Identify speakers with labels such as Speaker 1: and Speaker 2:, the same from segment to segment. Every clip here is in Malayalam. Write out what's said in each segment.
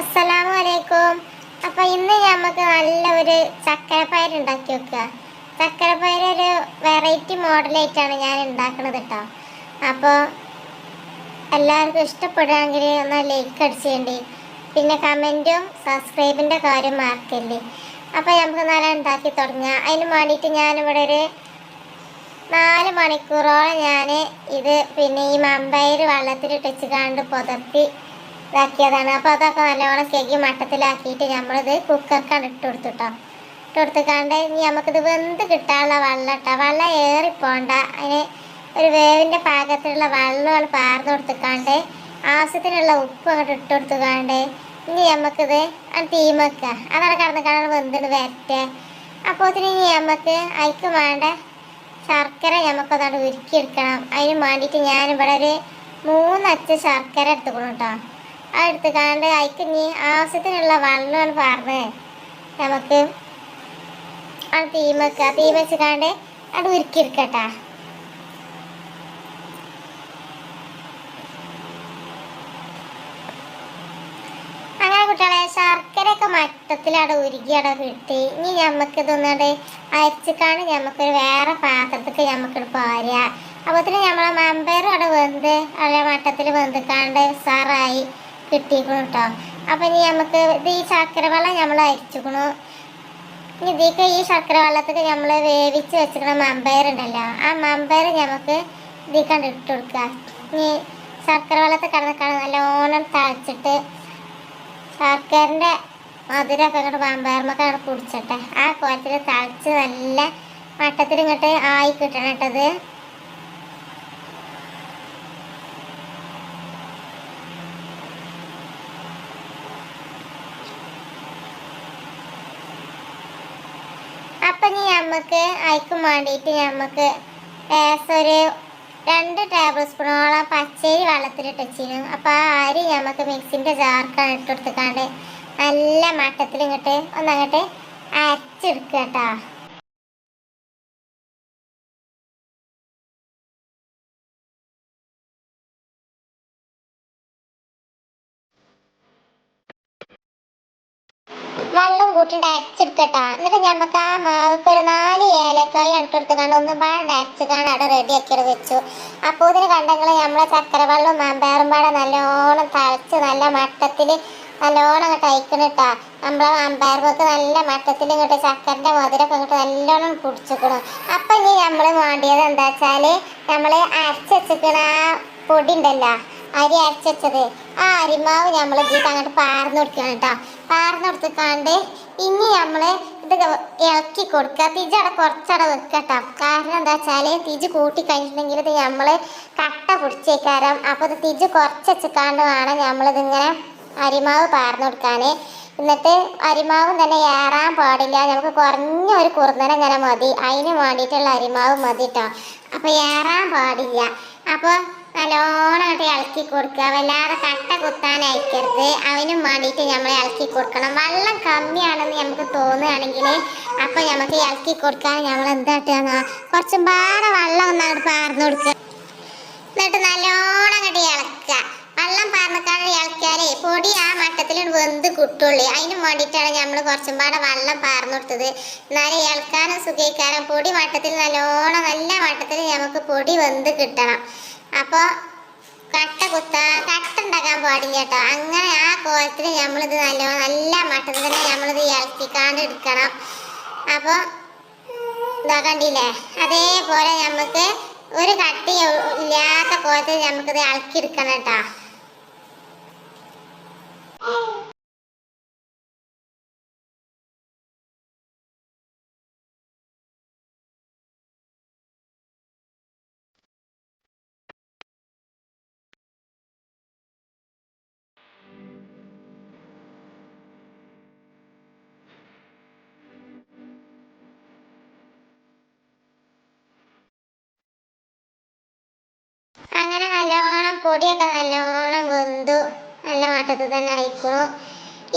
Speaker 1: അസ്സലാമു അലൈക്കും അപ്പൊ ഇന്ന് നമുക്ക് നല്ല ഒരു ചക്കരപ്പയർ ഉണ്ടാക്കി വെക്കുക. ചക്കരപ്പയർ ഒരു വെറൈറ്റി മോഡലായിട്ടാണ് ഞാൻ ഉണ്ടാക്കുന്നത് കേട്ടോ അപ്പോൾ എല്ലാവർക്കും ഇഷ്ടപ്പെടുകയാണെങ്കിൽ ഒന്ന് ലൈക്ക് അടിച്ചേണ്ടി. പിന്നെ കമന്റും സബ്സ്ക്രൈബിന്റെ കാര്യം മാർക്കല്ലേ അപ്പോൾ നമുക്ക് നല്ല ഉണ്ടാക്കി തുടങ്ങാം. അതിന് വേണ്ടിയിട്ട് ഞാനിവിടെ ഒരു നാല് മണിക്കൂറോളം ഞാൻ ഇത് പിന്നെ ഈ മമ്പയർ വെള്ളത്തിൽ ഇട്ടിച്ച് കണ്ട് പുതർത്തി ഇതാക്കിയതാണ്. അപ്പോൾ അതൊക്കെ നല്ലവണ്ണം കെകി മട്ടത്തിലാക്കിയിട്ട് നമ്മളിത് കുക്കർക്കാണ് ഇട്ട് കൊടുത്തുട്ടോ. ഇട്ട് കൊടുത്തിക്കാണ്ട് ഇനി നമുക്കിത് വെന്ത് കിട്ടാനുള്ള വെള്ളം ഇട്ടോ വെള്ളം ഏറിപ്പോണ്ട. അതിന് ഒരു വേവിന്റെ പാകത്തിലുള്ള വെള്ളം പാർന്ന് കൊടുത്തിക്കാണ്ട് ആവശ്യത്തിനുള്ള ഉപ്പ് അങ്ങോട്ട് ഇട്ട് കൊടുത്തുകാണ്ട് ഇനി നമുക്കിത് തീം വെക്കുക അതാണ് കടന്ന് കാണാൻ വെന്തിട്ട് വരട്ടെ. അപ്പോൾ ഇനി നമുക്ക് അതിക്ക് വേണ്ട ശർക്കര നമുക്കതാണ് ഉരുക്കിയെടുക്കണം. അതിന് വേണ്ടിയിട്ട് ഞാനിവിടെ ഒരു മൂന്നച്ച് ശർക്കര എടുത്തുക്കണം കേട്ടോ അത് എടുത്തുകാണ്ട് അതിക്ക് നീ ആവശ്യത്തിനുള്ള വെള്ളമാണ് പറഞ്ഞ് നമുക്ക് ആ തീ വെക്കുക തീ വെച്ചുകാണ്ട് അത് ഉരുക്കിയെടുക്കട്ടാ. അങ്ങനെ കുട്ടികളെ ശർക്കരയൊക്കെ ഉരുകി അവിടെ കിട്ടി. ഇനി നമുക്ക് ഇതൊന്നുകൊണ്ട് അരിച്ചിക്കാണ്ട് നമുക്കൊരു വേറെ പാത്രത്തേക്ക് നമുക്ക് പാരുക തന്നെ നമ്മളെ മമ്പയറും അവിടെ വെന്ത് അവിടെ മട്ടത്തിൽ വെന്തിക്കാണ്ട് സാറായി കിട്ടിയിരിക്കണം കേട്ടോ അപ്പം ഇനി നമുക്ക് ഇത് ഈ ശർക്കര വെള്ളം നമ്മൾ അരിച്ചിക്കണു. ഇനി ഇതിക്ക് ഈ ശർക്കര വെള്ളത്തേക്ക് നമ്മൾ വേവിച്ച് വെച്ചിരിക്കണ മമ്പയർ ഉണ്ടല്ലോ ആ മമ്പയർ നമുക്ക് ഇതിക്കണ്ട് ഇട്ട് കൊടുക്കുക. ഇനി ശർക്കര വെള്ളത്തിൽ കിടന്ന് കിടന്ന് നല്ലോണം തളച്ചിട്ട് ശർക്കരന്റെ മധുരമൊക്കെ ഇങ്ങോട്ട് മമ്പയർമൊക്കെ അങ്ങോട്ട് കുടിച്ചിട്ടെ. ആ കോലത്തിൽ തളച്ച് നല്ല മട്ടത്തിൽ ഇങ്ങോട്ട് ആയി കിട്ടണം കേട്ടത് ഇനി നമുക്ക് അയക്കും വേണ്ടിയിട്ട് നമുക്ക് ഒരു രണ്ട് ടേബിൾ സ്പൂണോളം പച്ചരി വെള്ളത്തിലിട്ട് വെച്ചിരുന്നു. അപ്പോൾ ആ അരി നമുക്ക് മിക്സിന്റെ ജാർക്കാണ് ഇട്ട് കൊടുത്തിക്കാണ്ട് നല്ല മട്ടത്തിൽ ഇങ്ങോട്ട് ഒന്നങ്ങോട്ട് അരച്ചെടുക്കുക കേട്ടോ. വെള്ളം കൂട്ടിട്ട് അരച്ചെടുക്കട്ടാ എന്നിട്ട് ഞമ്മക്ക് ആ മാവക്ക് ഒരു നാല് ഏലക്കായി ഇട്ടെടുത്തുകൊണ്ട് ഒന്ന് പാടെ അരച്ചുകാണ്ട് അവിടെ റെഡിയാക്കി വെച്ചു. അപ്പോൾ ഇതിന് കണ്ടെങ്കിൽ നമ്മളെ ചക്കര വെള്ളം മാമ്പയറും പാടെ നല്ലോണം തഴച്ച് നല്ല മട്ടത്തിൽ നല്ലോണം അങ്ങോട്ട് അയക്കണിട്ടാ നമ്മളെ മാമ്പയർമൊക്കെ നല്ല മട്ടത്തിൽ ഇങ്ങോട്ട് ചക്കരന്റെ മധുരമൊക്കെ ഇങ്ങോട്ട് നല്ലോണം കുടിച്ചിക്കണം അപ്പം ഇനി നമ്മൾ വേണ്ടിയത് എന്താ വെച്ചാൽ നമ്മൾ അരച്ച് വെച്ചിക്കണ ആ പൊടി ഉണ്ടല്ലോ അരി അരച്ചത് ആ അരിമാവ് നമ്മൾ ഇതിട്ട് അങ്ങോട്ട് പാർന്ന് കൊടുക്കണം കേട്ടോ പാർന്ന് കൊടുത്തിക്കാണ്ട് ഇനി നമ്മൾ ഇത് ഇളക്കി കൊടുക്കുക തിജ് അവിടെ കുറച്ചവിടെ വെക്കുക കേട്ടോ കാരണം എന്താ വെച്ചാൽ തിജ് കൂട്ടി കഴിഞ്ഞിട്ടുണ്ടെങ്കിൽ ഇത് നമ്മൾ കട്ട പിടിച്ചേക്കാരം. അപ്പോൾ ഇത് തിജ് കുറച്ച് വെച്ചിക്കാണ്ട് വേണം നമ്മളിതിങ്ങനെ അരിമാവ് പാർന്നു കൊടുക്കാൻ എന്നിട്ട് അരിമാവും തന്നെ ഏറാൻ പാടില്ല. നമുക്ക് കുറഞ്ഞ ഒരു കുറുന്നന ഇങ്ങനെ മതി. അതിന് വേണ്ടിയിട്ടുള്ള അരിമാവ് മതി കേട്ടോ അപ്പോൾ ഏറാൻ പാടില്ല. അപ്പോൾ നല്ലോണം ഇളക്കി കൊടുക്കുക. വല്ലാതെ കട്ട കുത്താൻ അയക്കരുത്. അവനും വേണ്ടിയിട്ട് നമ്മൾ ഇളക്കി കൊടുക്കണം. വെള്ളം കമ്മിയാണെന്ന് നമുക്ക് തോന്നുകയാണെങ്കിൽ അപ്പോൾ നമുക്ക് ഇളക്കി കൊടുക്കാൻ നമ്മൾ എന്താ കുറച്ച് പാടെ വെള്ളം ഒന്ന് അങ്ങോട്ട് പാർന്നു കൊടുക്കുക എന്നിട്ട് നല്ലോണം അങ്ങോട്ട് ഇളക്കുക വെള്ളം പാർന്നിക്കാണ്ട് ഇളക്കിയാലേ പൊടി ആ മട്ടത്തിൽ വെന്ത് കിട്ടുള്ളൂ അതിന് വേണ്ടിയിട്ടാണ് നമ്മൾ കുറച്ചും പാടെ വെള്ളം പാർന്നു കൊടുത്തത് എന്നാലും ഇളക്കാനും സുഖിക്കാനും പൊടി വട്ടത്തിൽ നല്ലോണം നല്ല വട്ടത്തിൽ നമുക്ക് പൊടി വെന്ത് കിട്ടണം. അപ്പോൾ കട്ട കുത്ത കട്ട ഉണ്ടാക്കാൻ പാടില്ല കേട്ടോ. അങ്ങനെ ആ കോലത്തിൽ നമ്മളിത് നല്ലോണം നല്ല മട്ടത്തിൽ തന്നെ നമ്മളിത് ഇളക്കിക്കാണ്ട് എടുക്കണം. അപ്പോൾ ഇതാ കണ്ടില്ലേ? അതേപോലെ നമുക്ക് ഒരു കട്ടി ഇല്ലാത്ത കോലത്തിൽ നമുക്കിത് ഇളക്കിയെടുക്കണം കേട്ടോ. പൊടിയൊക്കെ നല്ലോണം വെന്തു നല്ല മട്ടത്തിൽ തന്നെ അയക്കണു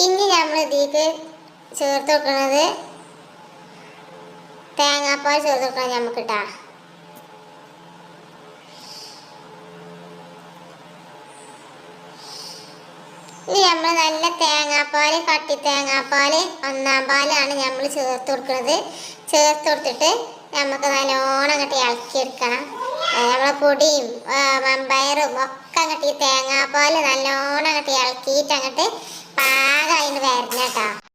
Speaker 1: ഇനി നമ്മൾ ഇതിലേക്ക് ചേർത്ത് വെക്കണത് തേങ്ങാപ്പാൽ ചേർത്ത് വെക്കണം നമുക്ക് ഇട്ടാ ഇനി നമ്മൾ നല്ല തേങ്ങാപ്പാൽ കട്ടി തേങ്ങാപ്പാൽ ഒന്നാം പാലാണ് നമ്മൾ ചേർത്ത് കൊടുക്കുന്നത് ചേർത്ത് കൊടുത്തിട്ട് നമുക്ക് നല്ലോണം അങ്ങോട്ട് ഇളക്കിയെടുക്കണം. പൊടിയും വമ്പയറും ഒക്കെ അങ്ങോട്ട് ഈ തേങ്ങാപ്പാൽ നല്ലോണം അങ്ങോട്ട് ഇളക്കിയിട്ട് അങ്ങോട്ട് പാകം അതിന് വരണം കേട്ടോ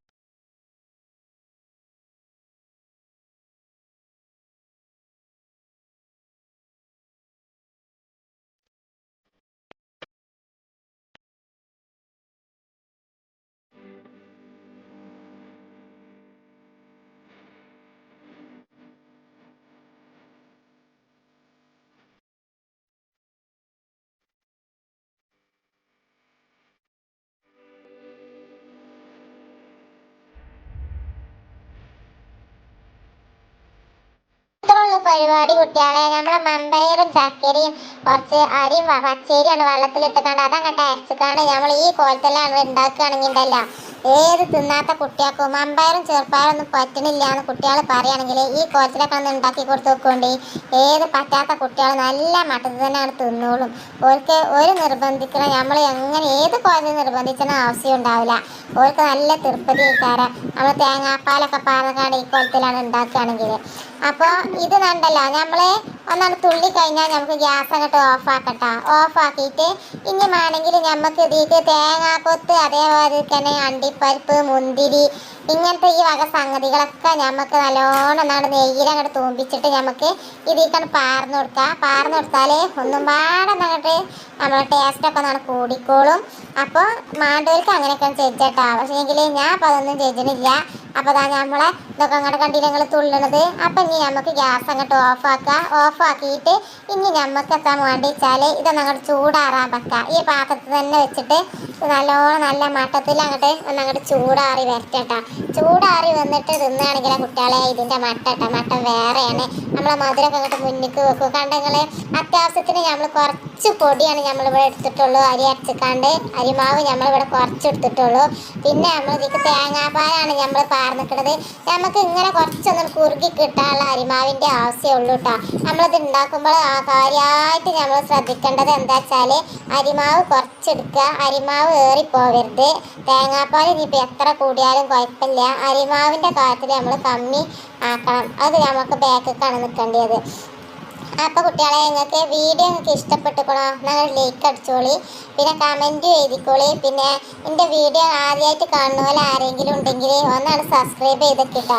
Speaker 1: പരിപാടി കുട്ടികളെ. നമ്മളെ മമ്പയറും ചക്കരയും കുറച്ച് അരിയും പച്ചരിയാണ് വെള്ളത്തിലിട്ടുകൊണ്ട് അതങ്ങോട്ട് അരച്ചിട്ടാണ് നമ്മൾ ഈ കോലത്തിലാണ് ഉണ്ടാക്കുകയാണെങ്കിൽ ഏത് തിന്നാത്ത കുട്ടികൾക്കും മമ്പയറും ചെറുപ്പയറൊന്നും പറ്റണില്ല എന്ന് കുട്ടികൾ പറയുകയാണെങ്കിൽ ഈ കോലത്തിലൊക്കെ ഒന്ന് ഉണ്ടാക്കി കൊടുത്തു നോക്കുകൊണ്ട് ഏത് പറ്റാത്ത കുട്ടികൾ നല്ല മട്ടത്തിൽ തന്നെയാണ് തിന്നോളും. ഓർക്ക് ഒരു നിർബന്ധിക്കണം. നമ്മൾ എങ്ങനെ ഏത് കോലത്തിൽ നിർബന്ധിച്ചാൽ ആവശ്യം ഉണ്ടാവില്ല. ഓർക്ക് നല്ല തൃപ്തി തരാം നമ്മൾ തേങ്ങാപ്പാലൊക്കെ പാറക്കാട് ഈ കോലത്തിലാണ് ഉണ്ടാക്കുകയാണെങ്കിൽ അപ്പോൾ ഇത് കണ്ടല്ലോ നമ്മൾ ഒന്നാണ് തുള്ളി കഴിഞ്ഞാൽ നമുക്ക് ഗ്യാസ് അങ്ങോട്ട് ഓഫ് ആക്കട്ടെ. ഓഫ് ആക്കിയിട്ട് ഇനി വേണമെങ്കിൽ നമുക്ക് ഇതിട്ട് തേങ്ങാക്കൊത്ത് അതേപോലെ തന്നെ അണ്ടിപ്പരിപ്പ് മുന്തിരി ഇങ്ങനത്തെ ഈ വക സംഗതികളൊക്കെ നമുക്ക് നല്ലോണം നാട് നെയ്യിലങ്ങോട്ട് തൂമ്പിച്ചിട്ട് നമുക്ക് ഇതിട്ടാണ് പാർന്ന് കൊടുക്കുക പാർന്ന് കൊടുത്താൽ ഒന്നും പാടെ അങ്ങോട്ട് നമ്മുടെ ടേസ്റ്റൊക്കെ ഒന്നാണ് കൂടിക്കോളും. അപ്പോൾ മാണ്ടവർക്ക് അങ്ങനെയൊക്കെ ചെയ്തിട്ടാ. പക്ഷേ എങ്കിൽ ഞാൻ അപ്പോൾ അതൊന്നും ചെയ്തിട്ടില്ല. അപ്പോൾ അതാ നമ്മളെ ഇതൊക്കെ അങ്ങോട്ട് കണ്ടില്ല ഞങ്ങൾ തുള്ളണത് അപ്പം ഇനി നമുക്ക് ഗ്യാസ് അങ്ങോട്ട് ഓഫ് ആക്കുക ഓഫ് ആക്കിയിട്ട് ഇനി നമുക്ക് എത്താൻ വേണ്ടി വെച്ചാൽ ഇത് അങ്ങോട്ട് ചൂടാറാൻ വെക്കുക ഈ പാത്രത്തിൽ തന്നെ വെച്ചിട്ട് നല്ലോണം നല്ല മട്ടത്തിൽ അങ്ങോട്ട് ഒന്ന് അങ്ങോട്ട് ചൂടാറി വരട്ടെട്ടാ. ചൂടാറി വന്നിട്ട് തിന്നുകയാണെങ്കിൽ കുട്ടികളെ ഇതിന്റെ മട്ടട്ട. മട്ടം വേറെയാണ്. നമ്മളെ മധുരമൊക്കെ അങ്ങോട്ട് മുന്നിക്ക് വെക്കും. കണ്ടെങ്കിൽ അത്യാവശ്യത്തിന് നമ്മൾ കുറച്ച് പൊടിയാണ് നമ്മളിവിടെ എടുത്തിട്ടുള്ളൂ. അരി അരച്ചിക്കാണ്ട് അരിമാവ് നമ്മളിവിടെ കുറച്ച് എടുത്തിട്ടുള്ളൂ പിന്നെ നമ്മൾ ഇതിക്ക് തേങ്ങാപ്പാലാണ് നമ്മൾ പാർന്നിട്ടുള്ളത് നമുക്ക് ഇങ്ങനെ കുറച്ചൊന്നും കുറുകി കിട്ടാനുള്ള അരിമാവിന്റെ ആവശ്യമുള്ളൂ കേട്ടോ നമ്മളിത് ഉണ്ടാക്കുമ്പോൾ ആ കാര്യമായിട്ട് നമ്മൾ ശ്രദ്ധിക്കേണ്ടത് എന്താ വെച്ചാൽ അരിമാവ് കുറച്ചെടുക്കുക. അരിമാവ് ഏറിപ്പോകരുത്. തേങ്ങാപ്പാൽ ഇനിയിപ്പോൾ എത്ര കൂടിയാലും കുഴപ്പമില്ല. അരിമാവിന്റെ കാര്യത്തിൽ നമ്മൾ കമ്മി ആക്കണം. അത് നമുക്ക് ബാക്കിലേക്കാണ് നിൽക്കേണ്ടത് അപ്പോൾ കുട്ടികളെ നിങ്ങൾക്ക് വീഡിയോ നിങ്ങൾക്ക് ഇഷ്ടപ്പെട്ടുക്കണോ നിങ്ങൾ ലൈക്ക് അടിച്ചോളി പിന്നെ കമന്റും എഴുതിക്കോളി. പിന്നെ എന്റെ വീഡിയോ ആദ്യമായിട്ട് കാണുന്ന പോലെ ആരെങ്കിലും ഉണ്ടെങ്കിൽ ഒന്നാണ് സബ്സ്ക്രൈബ് ചെയ്തിട്ടാ